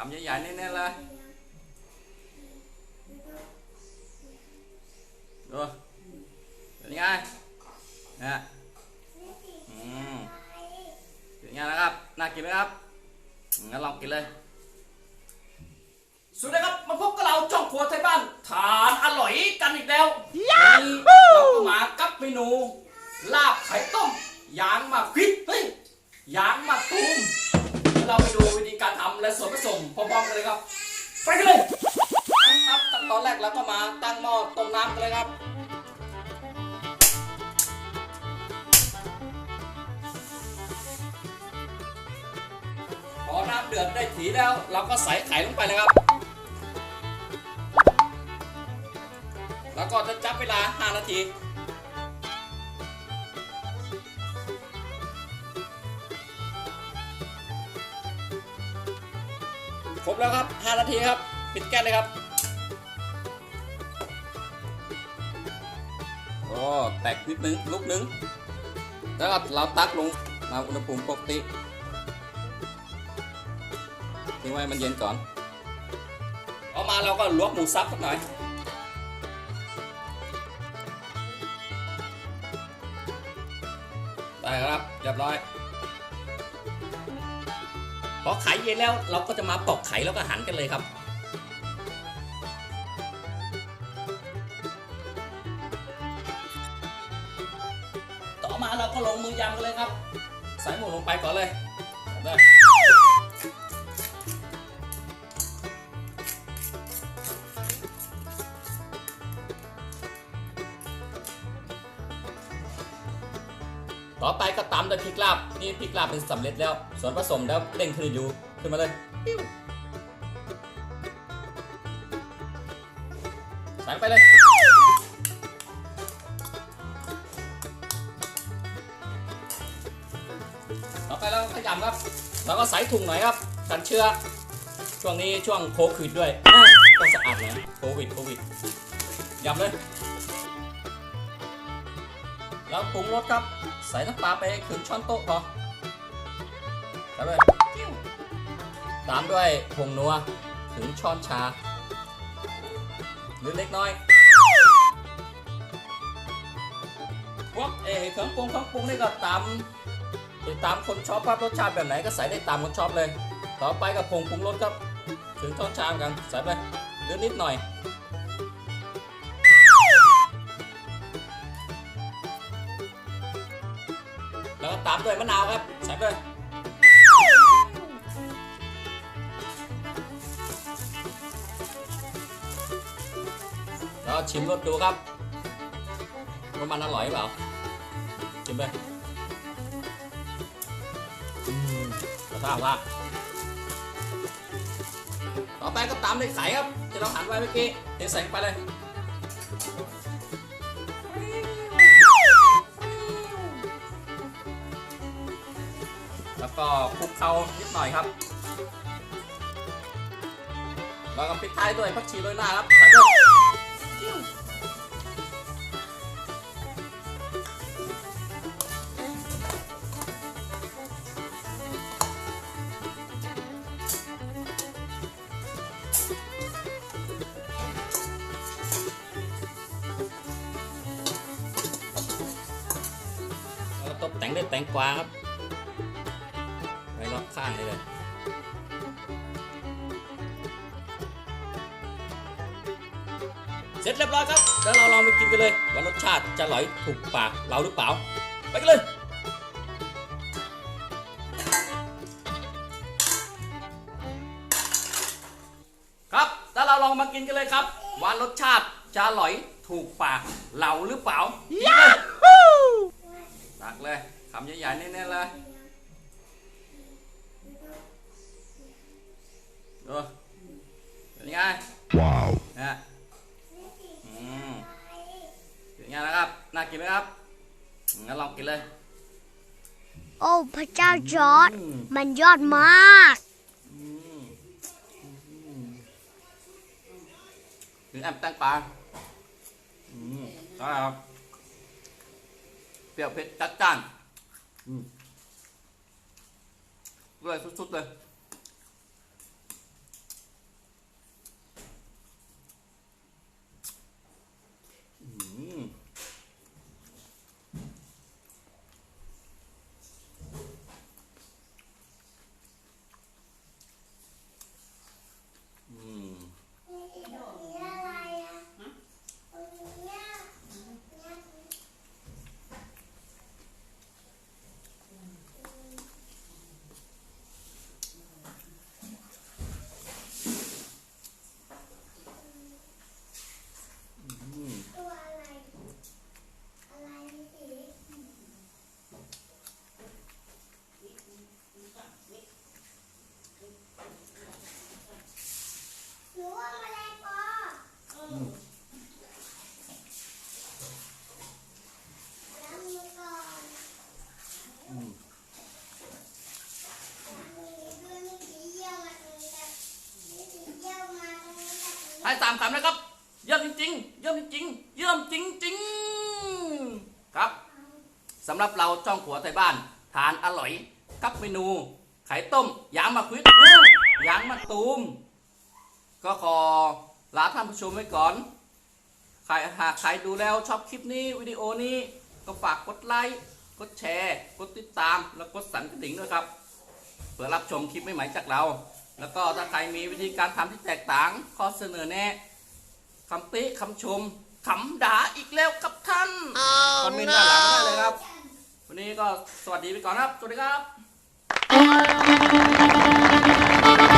คำใหญ่ๆแน่ๆเลยดูเป็นไงนะอืมเป็นไงนะครับ น่ากินไหมครับงั้นลองกินเลยสวัสดีครับ มาพบกับเราช่องครัวไทยบ้านทานอร่อยกันอีกแล้ววันนี้เราก็มากับเมนู ลาบไข่ต้มยางมากพริกเฮ้ยยางมาตูม เราไปดูวิธีการทำและส่วนผสมพร้อมๆกันเลยครับไปกันเลยครับขั้นตอนแรกเราก็มาตั้งหม้อต้มน้ำกันเลยครับพอน้ำเดือดได้ถีแล้ว เราก็ใส่ไข่ลงไปเลยครับ แล้วก็จะจับเวลา 5 นาที แล้วครับ 5 นาทีครับ ปิดแก๊สเลยครับโอ้แตกนิดนึงลุกนึงแล้วก็เราตักลงมาอุณหภูมิปกติทิ้งไว้ให้มันเย็นก่อนพอมาเราก็ลวกหมูสับสักหน่อยได้ครับเรียบร้อย อไข่เย็นแล้วเราก็จะมาปอกไข่แล้วก็หันกันเลยครับต่อมาเราก็ลงมือยำกันเลยครับ ใส่หมูลงไปก่อนเลย ต่อไปก็ตำด้วยพริกลาบนี่พริกลาบเป็นสำเร็จแล้ว ส่วนผสมแล้วเร่งขึ้นอยู่ขึ้นมาเลยใส่ไปเลย ต่อไปเราขยำครับแล้วก็ใส่ถุงหน่อยครับ กันเชื้อ ช่วงนี้ช่วงโควิดด้วยอะต้องสะอาดหน่อยโควิดโควิดยำเลย แล้วปรุงรสครับ ใส่น้ำปลาไปครึ่งช้อนโต๊ะพอใส่ไปจิ้วตามด้วยผงนัวถึงช้อนชา หรือเล็กน้อยพวกเออเครื่องปรุงเครื่องปรุงนี่ก็ตามติดตามคนชอบครับรสชาติแบบไหนก็ใส่ได้ตามคนชอบเลย ต่อไปกับผงปรุงรสครับ ถึงช้อนชามกันใส่ไปหรือนิดหน่อย ตามด้วยมะนาวครับ ใส่ไปเลยแล้วชิมรสดูครับว่ามันอร่อยเปล่าชิมไปอืมกระทะว่าต่อไปก็ตามด้วยไข่ครับที่เราหั่นไว้เมื่อกี้เทใส่ไปเลย แล้วก็คลุกเคล้านิดหน่อยครับแล้วก็ปิดท้ายด้วยผักชีโรยหน้าครับใส่ด้วยแล้วก็ตบแต่งด้วยแตงกวาครับ รอบข้างเลยเลยเสร็จเรียบร้อยครับเดี๋ยวเราลองไปกินกันเลย ว่ารสชาติจะอร่อยถูกปากเราหรือเปล่า ไปกันเลยครับแล้วเราลองมากินกันเลยครับ ว่ารสชาติจะอร่อยถูกปากเราหรือเปล่ากินเลยตักเลยคำใหญ่ๆแน่ๆเลย ดูเป็นไง Wow. นะฮะอืมเป็นไงนะครับน่ากินไหมครับอืมงั้นลองกินเลย โอ้พระเจ้าจอร์ดอืมมันยอดมากอืมอืมถึงแอมแตงปลาอืมได้ครับเปรี้ยวเผ็ดจัดจ้านอืมด้วยสุดๆเลย ให้สามคำนะครับ เยี่ยมจริงๆ เยี่ยมจริงๆ เยี่ยมจริงจริงครับสำหรับเราช่องขัวไทยบ้าน ทานอร่อย กับเมนู ไข่ต้มยางมะขวิดยางมะตูม ก็ขอ ลาท่านผู้ชมไว้ก่อนใครหากใครดูแล้วชอบคลิปนี้วิดีโอนี้ก็ฝากกดไลค์กดแชร์กดติดตามแล้วกดสั่นกระดิ่งด้วยครับ เพื่อรับชมคลิปใหม่ๆจากเรา แล้วก็ถ้าใครมีวิธีการทำที่แตกต่างข้อเสนอแนะคำติคำชมคำด่าอีกแล้วกับท่านคอมเมนต์ด้านหลังได้เลยครับ วันนี้ก็สวัสดีไปก่อนครับ สวัสดีครับ